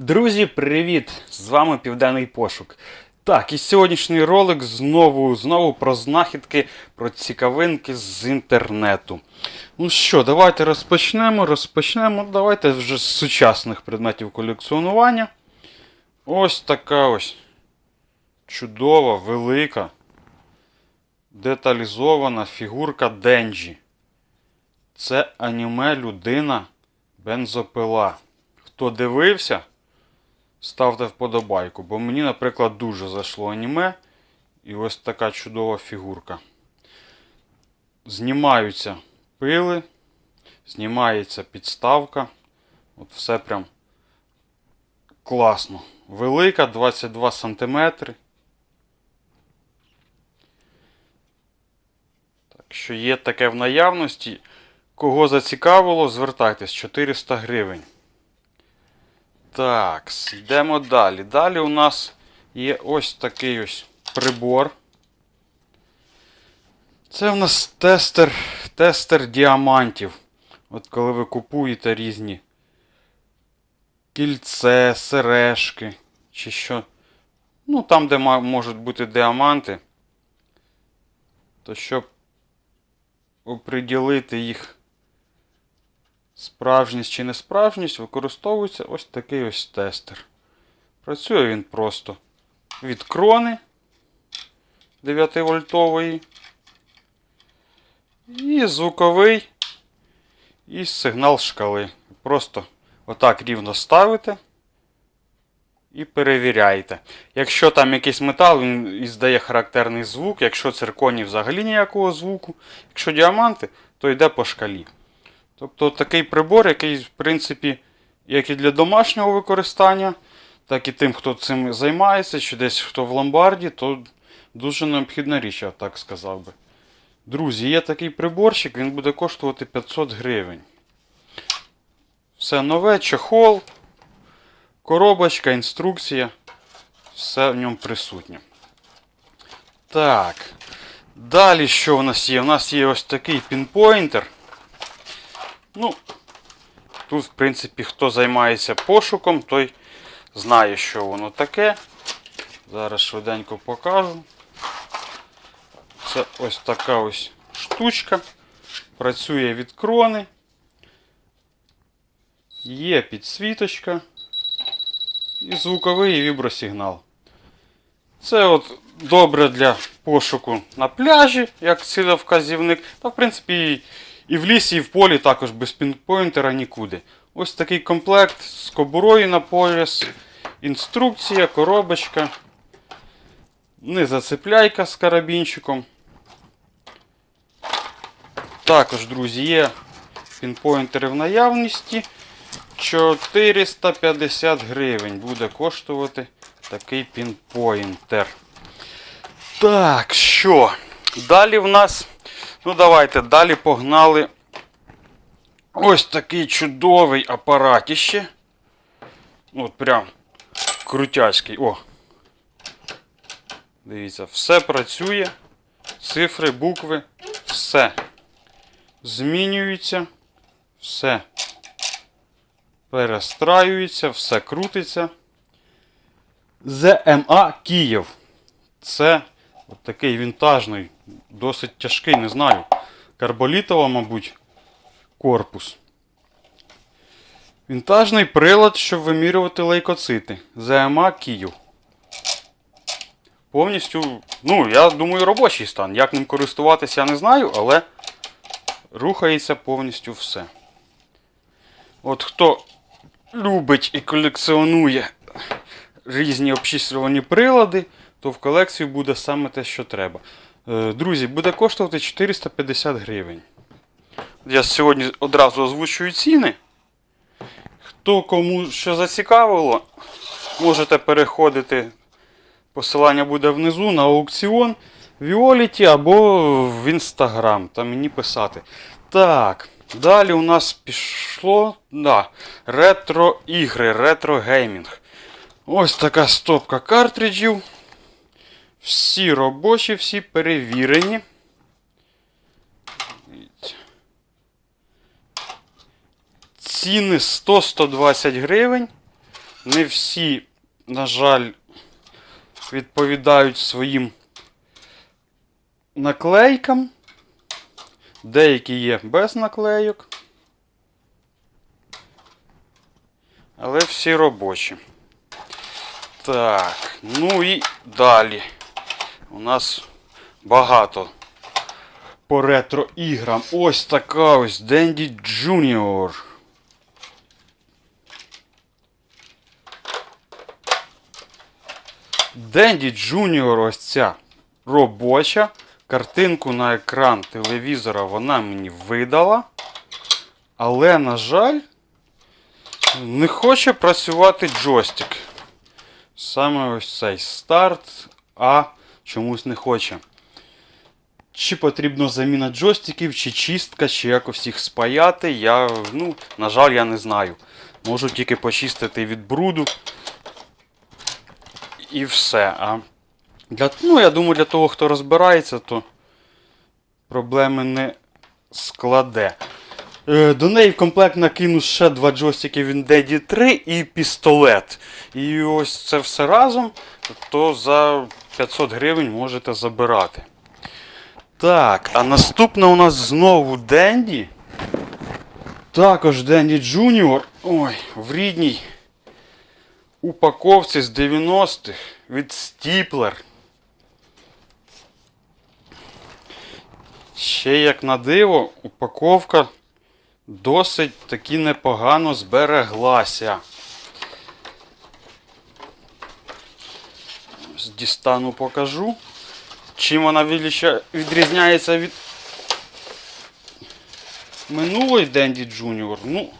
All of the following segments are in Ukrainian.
Друзі, привіт! З вами Південний Пошук. Так, і сьогоднішній ролик знову, знову про знахідки, про цікавинки з інтернету. Ну що, давайте розпочнемо. Розпочнемо. Давайте вже з сучасних предметів колекціонування. Ось така ось чудова, велика, деталізована фігурка Денджі. Це аніме людина бензопила. Хто дивився, ставте вподобайку, бо мені, наприклад, дуже зайшло аніме. І ось така чудова фігурка. Знімаються пили, знімається підставка. От все прям класно. Велика, 22 см. Так що є таке в наявності. Кого зацікавило, звертайтесь 400 гривень. Так, йдемо далі. Далі у нас є ось такий ось прибор. Це в нас тестер, тестер діамантів. От коли ви купуєте різні кільце, сережки, чи що. Ну, там, де можуть бути діаманти, то щоб оприділити їх справжність чи несправжність, використовується ось такий ось тестер. Працює він просто від крони 9 вольтової і звуковий і сигнал шкали. Просто отак рівно ставите і перевіряєте. Якщо там якийсь метал, він іздає характерний звук, якщо цирконій взагалі ніякого звуку, якщо діаманти, то йде по шкалі. Тобто такий прибор, який, в принципі, як і для домашнього використання, так і тим, хто цим займається, чи десь хто в ломбарді, то дуже необхідна річ, я так сказав би. Друзі, є такий приборчик, він буде коштувати 500 гривень. Все нове, чехол, коробочка, інструкція. Все в ньому присутнє. Так. Далі що у нас є? У нас є ось такий пінпойнтер. Ну, тут, в принципі, хто займається пошуком, той знає, що воно таке. Зараз швиденько покажу. Це ось така ось штучка. Працює від крони. Є підсвіточка і звуковий вібросигнал. Це от добре для пошуку на пляжі, як цілевказівник. Та, в принципі, і- в лісі, і в полі також без пінпойнтера нікуди. Ось такий комплект з кобурою на пояс, інструкція, коробочка, незацепляйка з карабінчиком. Також, друзі, є пінпойнтери в наявності. 450 гривень буде коштувати такий пінпойнтер. Так, що? Далі в нас. Ну, давайте, далі погнали. Ось такий чудовий апаратіще. От прям крутяцький. О. Дивіться, все працює. Цифри, букви, все. Змінюється. Все. Перестраюється, все крутиться. ЗМА Київ. Це от такий вінтажний, досить тяжкий, не знаю. Карболітова, мабуть, корпус. Вінтажний прилад, щоб вимірювати лейкоцити. ЗМА Київ. Повністю, ну, я думаю, робочий стан. Як ним користуватися, я не знаю, але рухається повністю все. От хто любить і колекціонує різні обчислювані прилади, то в колекцію буде саме те, що треба. Е, Друзі, буде коштувати 450 гривень. Я сьогодні одразу озвучую ціни. Хто кому що зацікавило, можете переходити. Посилання буде внизу на аукціон Віоліті або в Інстаграм та мені писати. Так, далі у нас пішло да, ретро-ігри, ретро-геймінг. Ось така стопка картриджів. Всі робочі, всі перевірені. Ціни 100-120 гривень. не всі, на жаль, відповідають своїм наклейкам. Деякі є без наклейок. Але всі робочі. Так, ну і далі. У нас багато по ретро іграм. Ось така ось Денді Junior. Денді Junior ось ця робоча. Картинку на екран телевізора вона мені видала. Але, на жаль, не хоче працювати джойстик. Саме ось цей старт, а чомусь не хоче. Чи потрібна заміна джойстиків, чи чистка, чи якось їх спаяти, я, ну, на жаль, я не знаю. Можу тільки почистити від бруду. І все. А для, ну, я думаю, для того, хто розбирається, то проблеми не складе. Е, До неї в комплект накину ще два джойстики від Daddy 3 і пістолет. І ось це все разом, то за 500 гривень можете забирати. Так, а наступна у нас знову Денді. Також Денді Junior. Ой, в рідній упаковці з 90-х від Стіплер. Ще як на диво, упаковка досить таки непогано збереглася. Дістану покажу. Чим вона відрізняється від минулої Денді Junior? Ну,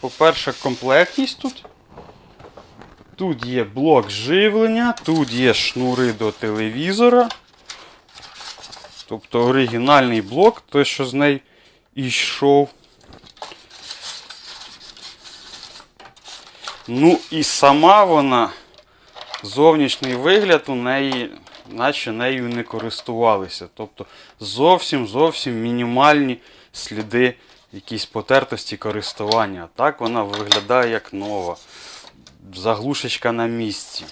по-перше, комплектність тут. Тут є блок живлення, тут є шнури до телевізора. Тобто оригінальний блок, той, що з неї йшов. Ну і сама вона, зовнішній вигляд у неї, наче нею не користувалися. Тобто зовсім зовсім мінімальні сліди якісь потертості користування. Так вона виглядає як нова. Заглушечка на місці.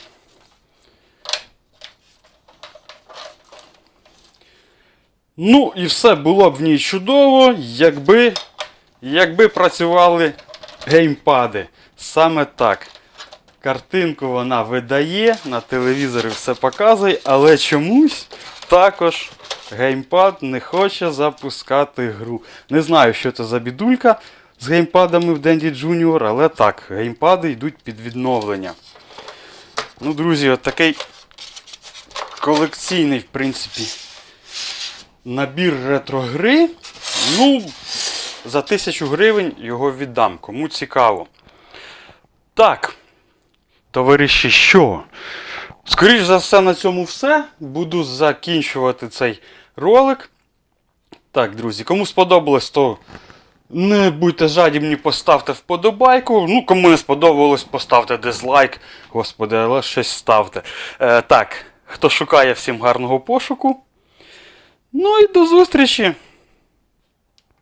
Ну, і все було б в ній чудово, якби, якби працювали геймпади. Саме так. Картинку вона видає, на телевізорі все показує, але чомусь також геймпад не хоче запускати гру. Не знаю, що це за бідулька з геймпадами в Dendy Junior, але так, геймпади йдуть під відновлення. Ну, друзі, от такий колекційний, в принципі, набір ретро-гри. Ну, за 1000 гривень його віддам. Кому цікаво. Так. Товариші, що? Скоріш за все, на цьому все. Буду закінчувати цей ролик. Так, друзі, кому сподобалось, то не будьте жадібні, поставте вподобайку. Ну, кому не сподобалось, поставте дизлайк. Господи, але щось ставте. Е, так, хто шукає всім гарного пошуку. Ну і до зустрічі!